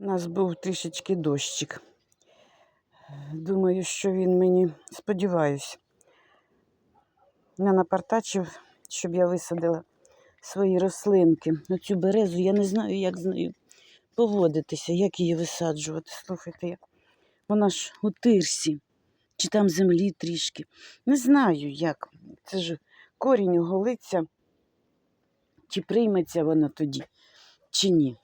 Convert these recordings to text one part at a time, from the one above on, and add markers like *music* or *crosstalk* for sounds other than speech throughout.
У нас був трішечки дощик. Думаю, що він мені, сподіваюсь, не напартачив, щоб я висадила свої рослинки. Оцю березу я не знаю, як з нею поводитися, як її висаджувати. Слухайте, я- вона ж у тирсі, чи там землі трішки. Не знаю, як. Це ж корінь оголиться, чи прийметься вона тоді, чи ні.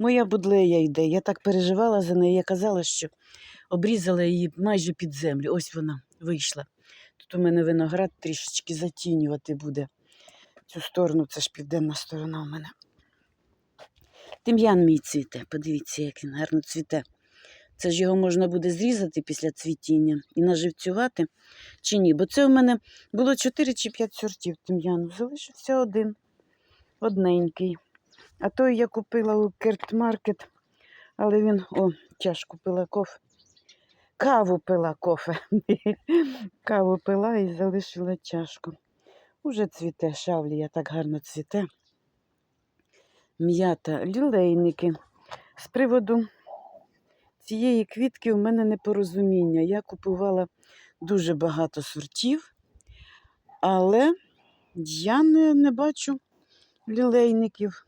Моя будлея йде. Я так переживала за неї. Я казала, що обрізала її майже під землю. Ось вона вийшла. Тут у мене виноград трішечки затінювати буде. Цю сторону, це ж південна сторона у мене. Тим'ян мій цвіте. Подивіться, як він гарно цвіте. Це ж його можна буде зрізати після цвітіння і наживцювати чи ні? Бо це у мене було 4 чи 5 сортів тим'яну. Залишився один, одненький. А той я купила у Кертмаркет, але він, о, чашку пила кофе. Каву пила кофе. *laughs* Каву пила і залишила чашку. Уже цвіте шавлія, так гарно цвіте. М'ята, лілейники. З приводу цієї квітки у мене непорозуміння. Я купувала дуже багато сортів, але я не, не бачу лілейників.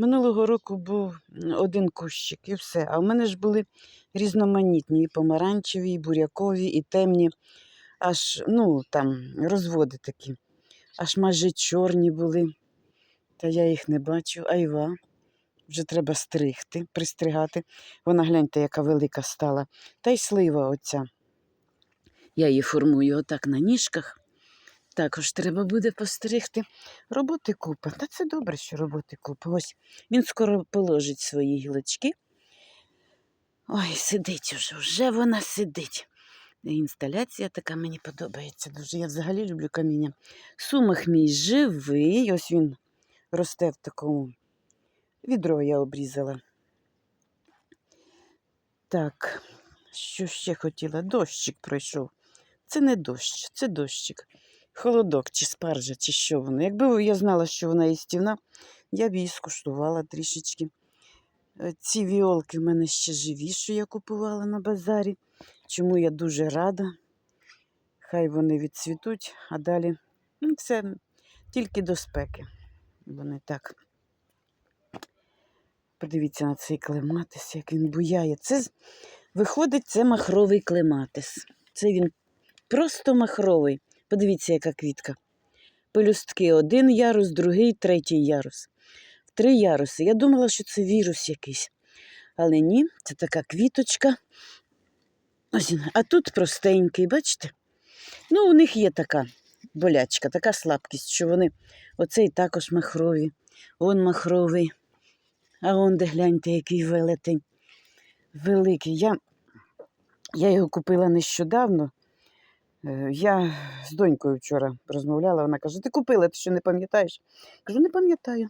Минулого року був один кущик і все. А в мене ж були різноманітні, і помаранчеві, і бурякові, і темні, аж ну, там розводи такі, аж майже чорні були. Та я їх не бачу. Айва. Вже треба стригти, пристригати. Вона гляньте, яка велика стала. Та й слива оця. Я її формую отак на ніжках. Також треба буде постригти. Роботи купа. Та це добре, що роботи купа. Ось він скоро положить свої гілочки. Ой, сидить уже, вже вона сидить. Інсталяція така мені подобається дуже. Я взагалі люблю каміння. Сумах мій живий. Ось він росте в такому. Відро я обрізала. Так, що ще хотіла? Дощик пройшов. Це не дощ, це дощик. Холодок, чи спаржа, чи що воно. Якби я знала, що вона їстівна, я б її скуштувала трішечки. Е, Ці віолки в мене ще живі, що я купувала на базарі. Чому я дуже рада. Хай вони відцвітуть, а далі ну, це тільки до спеки. Вони так. Подивіться на цей клематис, як він буяє. Це виходить, це махровий клематис. Це він просто махровий. Подивіться, яка квітка. Пелюстки один ярус, другий, третій ярус. Три яруси. Я думала, що це вірус якийсь. Але ні, це така квіточка. Ось. А тут простенький, бачите? Ну, у них є така болячка, така слабкість, що вони оцей також махрові. Он махровий. А он де гляньте, який велетень. Великий. Я, я його купила нещодавно. Е, Я з донькою вчора розмовляла, вона каже: ти купила, ти що не пам'ятаєш? Кажу, не пам'ятаю.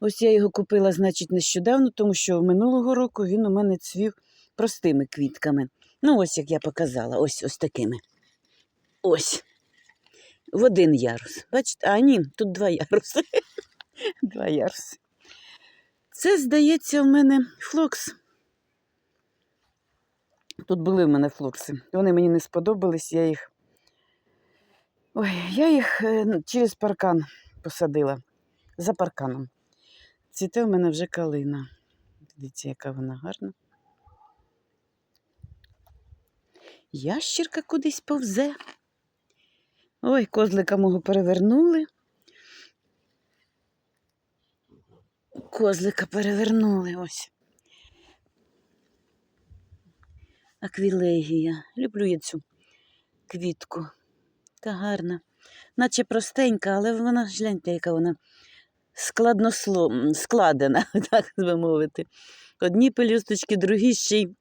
Ось я його купила, значить, нещодавно, тому що минулого року він у мене цвів простими квітками. Ну, ось як я показала, ось ось такими. Ось. В один ярус. Бачите? А ні, тут два яруси. *laughs* Два яруси. Це, здається, в мене флокс. Тут були в мене флокси. Вони мені не сподобались, я їх. Ой, я їх е, через паркан посадила. За парканом. Цвіте в мене вже калина. Дивіться, яка вона гарна. Ящірка кудись повзе. Ой, козлика мого перевернули. Козлика перевернули ось. Аквілегія. Люблю я цю квітку. Та гарна. Наче простенька, але вона, гляньте, яка вона складносло... складена, *laughs* так би мовити. Одні пелюсточки, другі ще й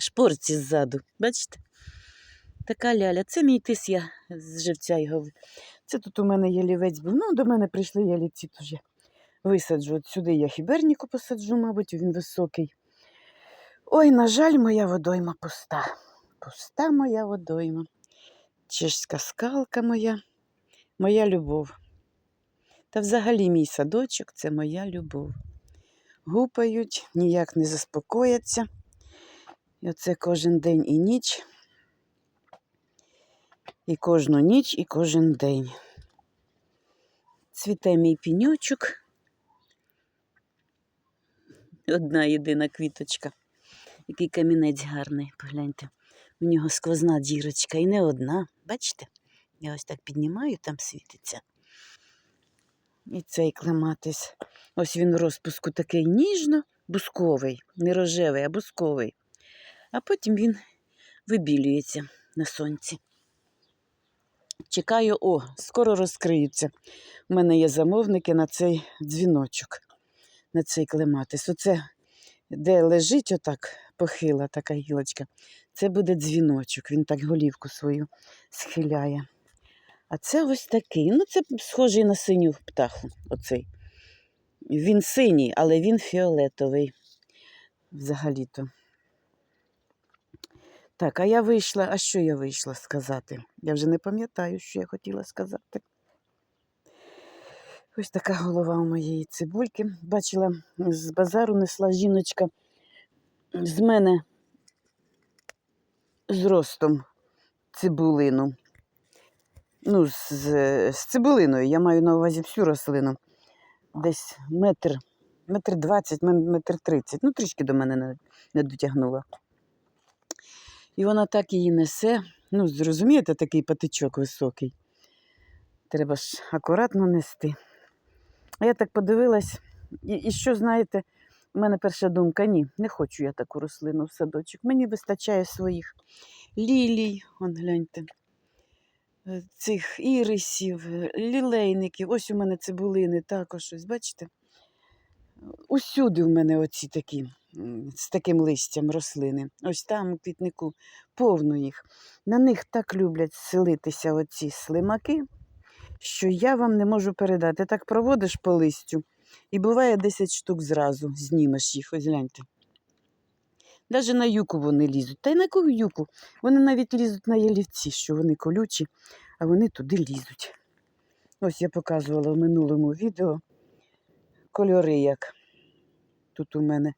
шпорці ззаду. Бачите? Така ляля. Це мій тис, я з живця його. Це тут у мене ялівець був. Ну, до мене прийшли ялівці, тож я висаджу. От сюди я хіберніку посаджу, мабуть, він високий. Ой, на жаль, моя водойма пуста. Пуста моя водойма. Чешська скалка моя, моя любов. Та взагалі мій садочок це моя любов. гупають, ніяк не заспокояться. І оце кожен день і ніч. І кожну ніч, і кожен день. Цвіте мій піньочок. Одна єдина квіточка. Який камінець гарний, погляньте. У нього сквозна дірочка і не одна. Бачите? Я ось так піднімаю, там світиться. І цей клематис. Ось він у розпуску такий ніжно-бусковий, не рожевий, а бусковий. А потім він вибілюється на сонці. Чекаю, о, скоро розкриються. У мене є замовники на цей дзвіночок, на цей клематис. Оце, де лежить отак похила така гілочка, це буде дзвіночок. Він так голівку свою схиляє. А це ось такий. Ну, це схожий на синю птаху. Оцей. Він синій, але він фіолетовий. Взагалі-то. Так, а я вийшла. А що я вийшла сказати? Я вже не пам'ятаю, що я хотіла сказати. Ось така голова у моєї цибульки. Бачила, з базару несла жіночка з мене зростом цибулину. Ну, з, з цибулиною. Я маю на увазі всю рослину. Десь метр, метр двадцять, метр тридцять. Ну, трішки до мене не, не дотягнула. І вона так її несе. Ну, зрозумієте, такий патичок високий. Треба ж акуратно нести. А я так подивилась, і, і що, знаєте, у мене перша думка: ні, не хочу я таку рослину в садочок. Мені вистачає своїх лілій, он гляньте, е, цих ірисів, е, лілейників. Ось у мене цибулини також, ось, бачите? Усюди в мене оці такі з таким листям рослини. Ось там у квітнику повно їх. На них так люблять селитися оці слимаки, що я вам не можу передати. Так проводиш по листю, і буває 10 штук зразу, знімеш їх, ось гляньте. Навіть на юку вони лізуть. Та й на яку юку? Вони навіть лізуть на ялівці, що вони колючі, а вони туди лізуть. Ось я показувала в минулому відео кольори, як тут у мене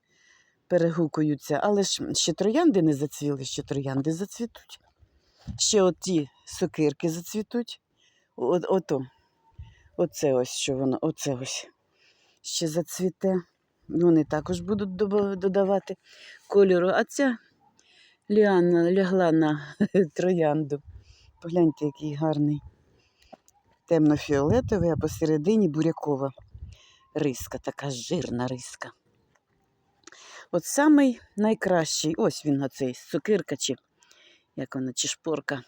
перегукуються. Але ж ще троянди не зацвіли, ще троянди зацвітуть. Ще от ті сокирки зацвітуть. От, ото. Оце ось що воно, оце ось ще зацвіте. Вони також будуть додавати кольору. А ця ліана лягла на *laughs* троянду. Погляньте, який гарний. Темно-фіолетовий, а посередині бурякова риска, така жирна риска. От самий найкращий, ось він оцей сокирка, чи як вона, чи шпорка.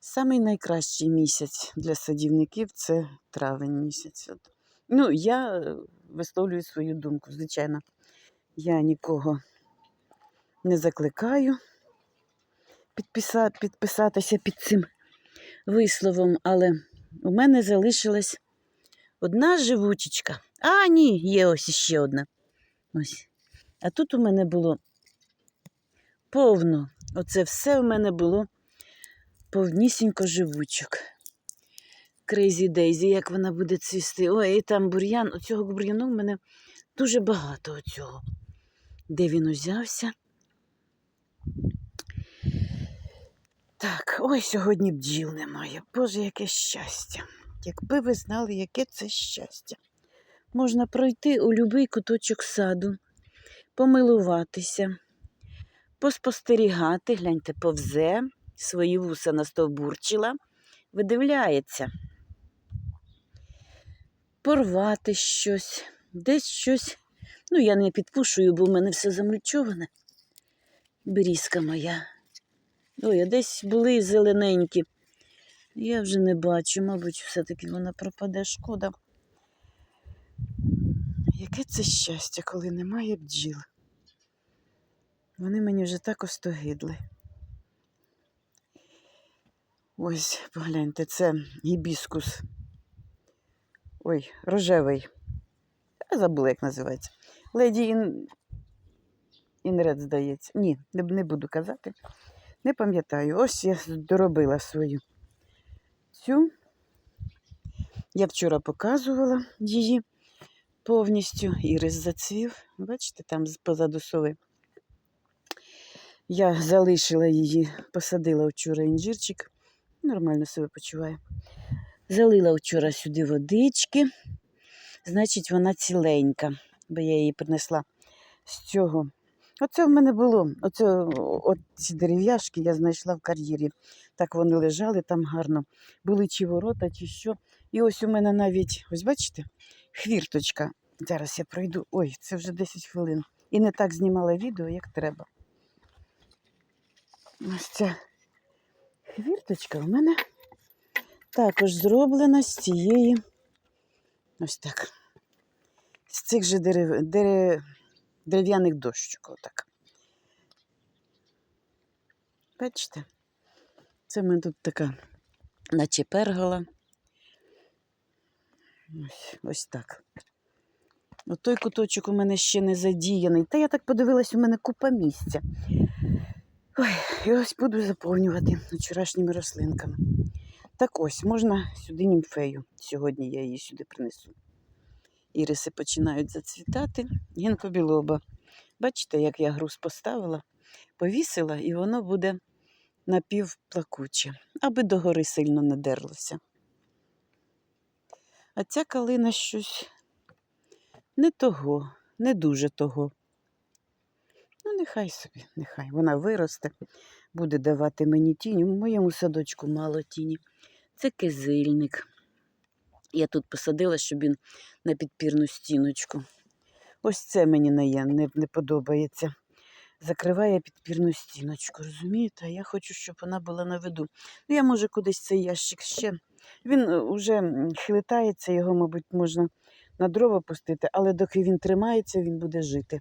Самий найкращий місяць для садівників це травень місяць. От. Ну, я висловлюю свою думку. Звичайно, я нікого не закликаю підписа, підписатися під цим висловом, але у мене залишилась одна живучечка. А, ні, є ось іще одна. Ось. А тут у мене було повно. Оце все у мене було повнісінько живучок. Крейзі Дейзі, як вона буде цвісти. Ой, і там бур'ян. Оцього бур'яну в мене дуже багато оцього. Де він узявся? Так, ой, сьогодні бджіл немає. Боже, яке щастя. Якби ви знали, яке це щастя. Можна пройти у будь-який куточок саду, помилуватися, поспостерігати, гляньте, повзе, свої вуса настовбурчила, видивляється, порвати щось, десь щось. Ну, я не підпушую, бо в мене все замульчоване. Берізка моя. Ой, а десь були зелененькі. Я вже не бачу, мабуть, все-таки вона пропаде, шкода. Яке це щастя, коли немає бджіл. Вони мені вже так остогидли. Ось, погляньте, це гібіскус. Ой, рожевий. Я забула, як називається. Леді Ін... Інред, здається. Ні, не, буду казати. Не пам'ятаю. Ось я доробила свою цю. Я вчора показувала її. повністю. Ірис зацвів. Бачите, там позаду сови. Я залишила її, посадила вчора інжирчик. Нормально себе почуває. Залила вчора сюди водички. Значить, вона ціленька, бо я її принесла з цього. Оце в мене було. Оце, от ці дерев'яшки я знайшла в кар'єрі. Так вони лежали там гарно. Були чи ворота, чи що. І ось у мене навіть, ось бачите, хвірточка. Зараз я пройду. Ой, це вже 10 хвилин. І не так знімала відео, як треба. Ось ця хвірточка у мене також зроблена з цієї. Ось так. З цих же дерев... дере... дерев'яних дощок. Отак. Бачите? Це в мене тут така, наче пергола. Ось, ось так. От той куточок у мене ще не задіяний. Та я так подивилась, у мене купа місця. Ой, і ось буду заповнювати вчорашніми рослинками. Так ось, можна сюди німфею. Сьогодні я її сюди принесу. Іриси починають зацвітати. Гінкобілоба. Бачите, як я груз поставила, повісила, і воно буде напівплакуче, аби догори сильно не дерлося. А ця калина щось не того, не дуже того. Ну, нехай собі, нехай. Вона виросте, буде давати мені тінь. У моєму садочку мало тіні. Це кизильник. Я тут посадила, щоб він на підпірну стіночку. Ось це мені не, не, не подобається. Закриває підпірну стіночку, розумієте? А я хочу, щоб вона була на виду. Ну, я може кудись цей ящик ще. Він вже хилитається, його, мабуть, можна на дрова пустити, але доки він тримається, він буде жити.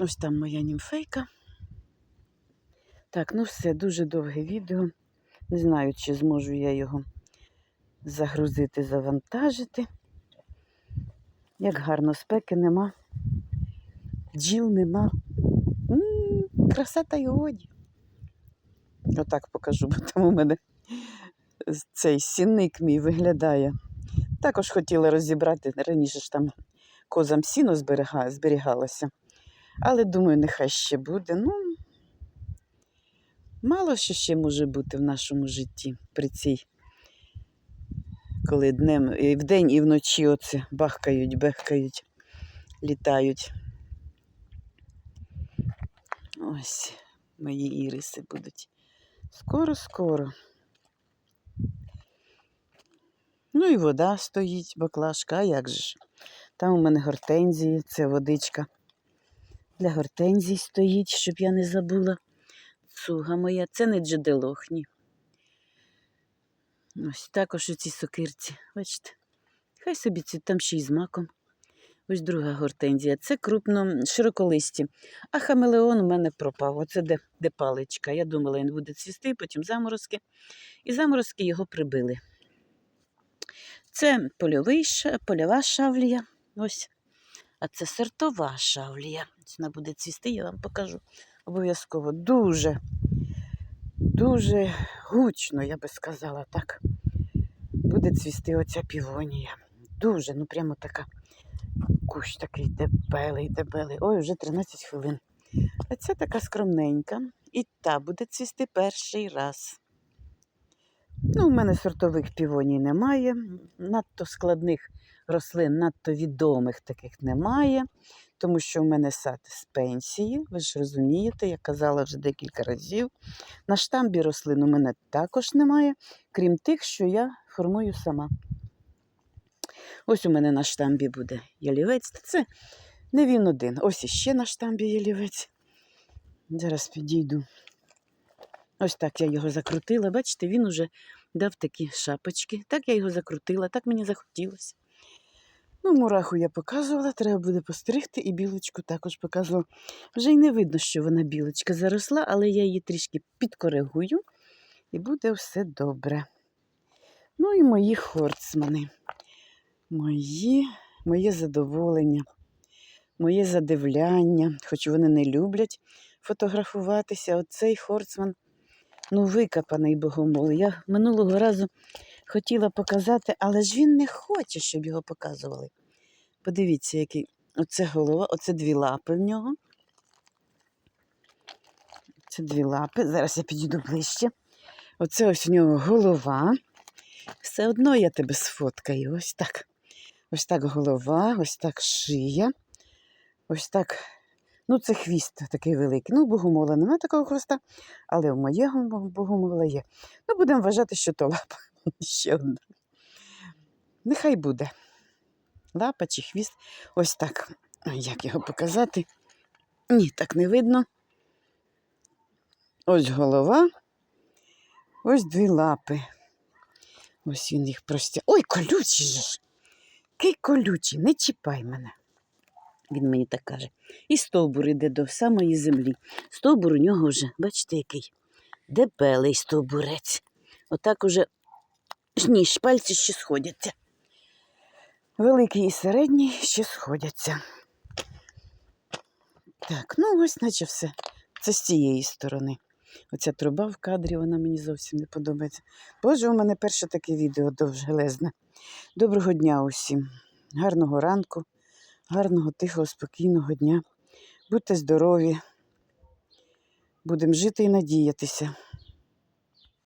Ось там моя німфейка. Так, ну все, дуже довге відео. Не знаю, чи зможу я його загрузити, завантажити. Як гарно, спеки нема, бджіл нема. М, краса та й годі. Отак покажу, бо там у мене цей сінник мій виглядає. Також хотіла розібрати, раніше ж там козам сіно зберігалося. Але думаю, нехай ще буде. Ну, мало що ще може бути в нашому житті при цій, коли днем, і вдень і вночі оце бахкають, бехкають, літають. Ось мої іриси будуть. Скоро-скоро. Ну і вода стоїть, баклажка, а як же ж? Там у мене гортензії, це водичка. Для гортензій стоїть, щоб я не забула. Цуга моя, це не джеделохні. Ось також у цій сокирці. Бачите? Хай собі ці там ще й з маком. Ось друга гортензія. Це крупно широколисті. А хамелеон у мене пропав. Оце де, де паличка. Я думала, він буде цвісти, потім заморозки. І заморозки його прибили. Це польовий, польова шавлія. Ось. А це сортова шавлія. Вона буде цвісти, я вам покажу обов'язково. Дуже, дуже гучно, я би сказала так. Буде цвісти оця півонія. Дуже, ну прямо така. Кущ такий дебелий, дебелий. Ой, вже 13 хвилин. А ця така скромненька. І та буде цвісти перший раз. Ну, у мене сортових півоній немає. Надто складних рослин, надто відомих таких немає, тому що в мене сад з пенсії, ви ж розумієте, я казала вже декілька разів. На штамбі рослин у мене також немає, крім тих, що я формую сама. Ось у мене на штамбі буде ялівець. Це не він один. Ось іще на штамбі ялівець. Зараз підійду. Ось так я його закрутила. Бачите, він уже дав такі шапочки. Так я його закрутила, так мені захотілося. Ну, мураху я показувала, треба буде постригти, і білочку також показувала. Вже й не видно, що вона білочка заросла, але я її трішки підкоригую, і буде все добре. Ну і мої хорцмани. Мої, моє задоволення, моє задивляння, хоч вони не люблять фотографуватися. Оцей хорцман ну, викопаний богомол. Я минулого разу хотіла показати, але ж він не хоче, щоб його показували. Подивіться, який. Оце голова, оце дві лапи в нього. Це дві лапи. Зараз я підійду ближче. Оце ось у нього голова. Все одно я тебе сфоткаю. Ось так. Ось так голова, ось так шия. Ось так. Ну, це хвіст такий великий. Ну, богомола немає такого хвоста, але у моєго богомола є. Ну, будемо вважати, що то лапа. *laughs* Ще одна. Нехай буде. Лапа чи хвіст. Ось так. Як його показати? Ні, так не видно. Ось голова. Ось дві лапи. Ось він їх простя. Ой, колючий ж. Який колючий, не чіпай мене. Він мені так каже. І стовбур іде до самої землі. Стовбур у нього вже, бачите, який дебелий стовбурець. Отак уже ні, шпальці ще сходяться. Великий і середній ще сходяться. Так, ну ось наче все. Це з цієї сторони. Оця труба в кадрі, вона мені зовсім не подобається. Боже, у мене перше таке відео довжелезне. Доброго дня усім. Гарного ранку, гарного, тихого, спокійного дня. Будьте здорові. Будемо жити і надіятися.